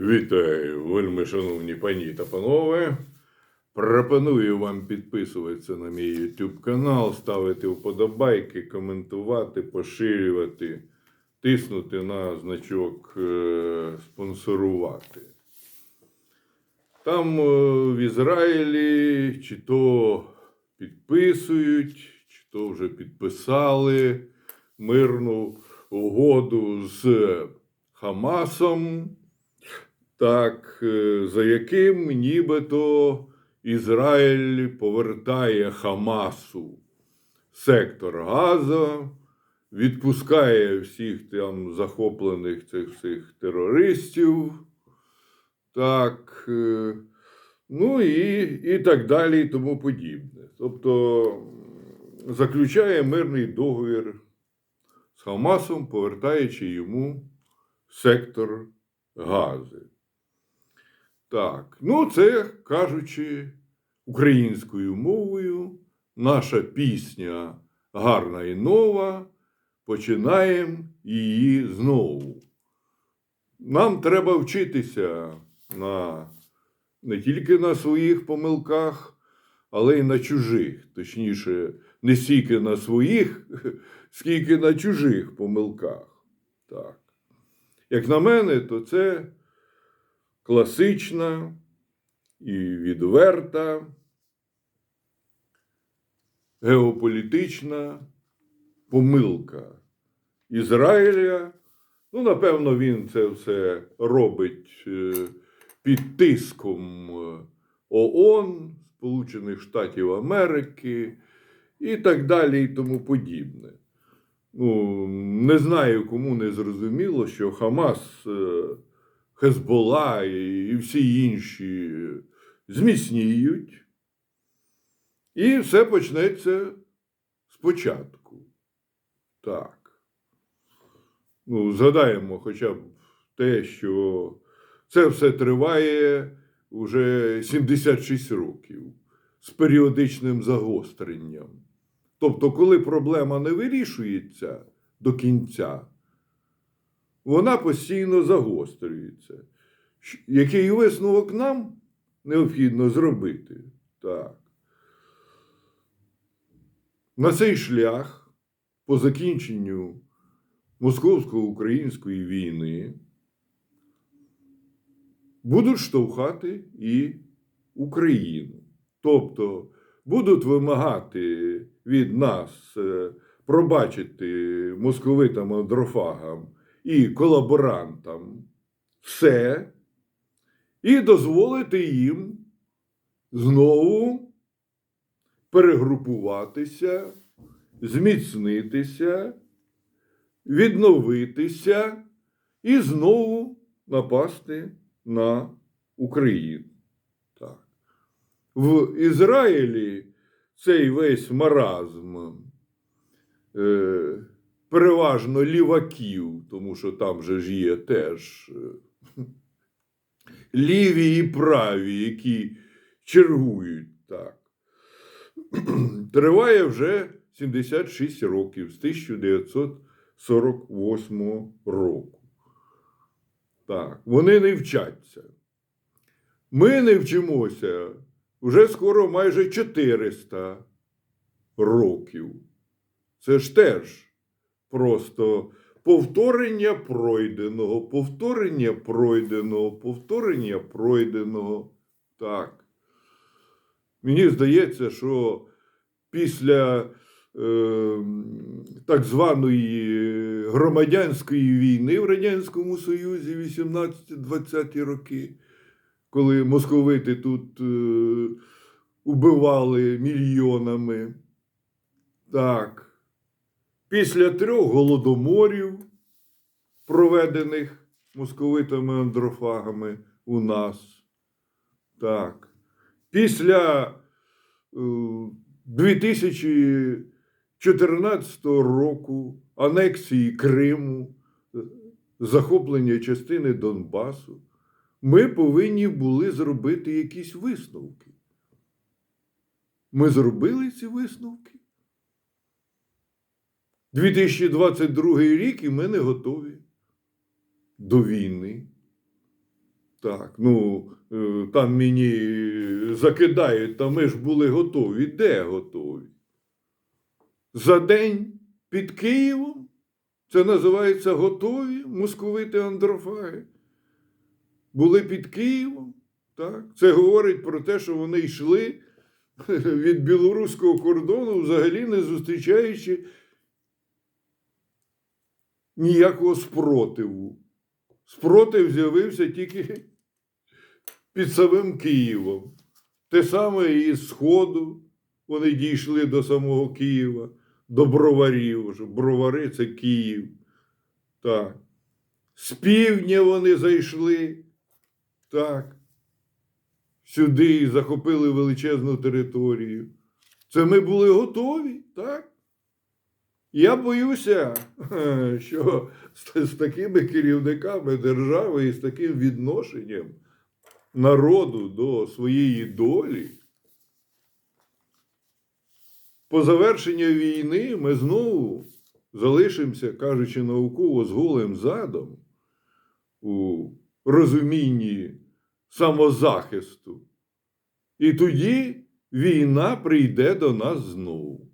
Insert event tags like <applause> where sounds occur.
Вітаю, вельми шановні пані та панове. Пропоную вам підписуватися на мій YouTube канал, ставити вподобайки, коментувати, поширювати, тиснути на значок е, спонсорувати. Там е, в Ізраїлі чи то підписують, чи то вже підписали мирну угоду з Хамасом. Так, е, за яким нібито Ізраїль повертає Хамасу сектор Газа, відпускає всіх там захоплених цих всіх терористів. Так, е, ну і, і так далі, і тому подібне. Тобто заключає мирний договір з Хамасом, повертаючи йому сектор Гази. Так, ну це кажучи українською мовою, наша пісня гарна і нова. Починаємо її знову. Нам треба вчитися на, не тільки на своїх помилках, але й на чужих. Точніше, не стільки на своїх, <laughs> скільки на чужих помилках. Так. Як на мене, то це класична і відверта геополітична помилка Ізраїля. Ну, напевно, він це все робить е, під тиском е, ООН, Сполучених Штатів Америки і так далі, і тому подібне. Ну, не знаю, кому не зрозуміло, що Хамас, е, Хезбола і всі інші зміцніють. І все почнеться спочатку. Так. Ну, згадаємо хоча б те, що це все триває вже 76 років з періодичним загостренням. Тобто, коли проблема не вирішується до кінця, вона постійно загострюється. Який висновок нам необхідно зробити? Так. На цей шлях по закінченню московсько-української війни будуть штовхати і Україну. Тобто будуть вимагати від нас е, пробачити московитам андрофагам і колаборантам все і дозволити їм знову перегрупуватися, зміцнитися, відновитися і знову напасти на Україну. В Ізраїлі цей весь маразм е, переважно ліваків, тому що там же ж є теж е, ліві і праві, які чергують так. Триває вже 76 років з 1948 року. Так, вони не вчаться. Ми не вчимося вже скоро майже 400 років. Це ж теж просто повторення пройденого, повторення пройденого, повторення пройденого. Так. Мені здається, що після е, так званої громадянської війни в Радянському Союзі 18-20 роки, коли московити тут е, убивали мільйонами. Так. Після трьох голодоморів, проведених московитами-андрофагами у нас. Так. Після е, 2014 року анексії Криму, е, захоплення частини Донбасу, ми повинні були зробити якісь висновки. Ми зробили ці висновки. 2022 рік і ми не готові до війни. Так, ну е, там мені закидають, та ми ж були готові. Де готові? За день під Києвом? Це називається готові московити андрофаги. Були під Києвом. Так? Це говорить про те, що вони йшли <laughs> від білоруського кордону, взагалі не зустрічаючи ніякого спротиву. Спротив з'явився тільки під самим Києвом. Те саме і з Сходу вони дійшли до самого Києва, до броварів. що Бровари це Київ. Так. З півдня вони зайшли. Так. Сюди захопили величезну територію. Це ми були готові, так? Я боюся, <laughs> що з, такими керівниками держави і з таким відношенням народу до своєї долі. По завершенню війни ми знову залишимося, кажучи науково, з голим задом у розумінні самозахисту. І тоді війна прийде до нас знову.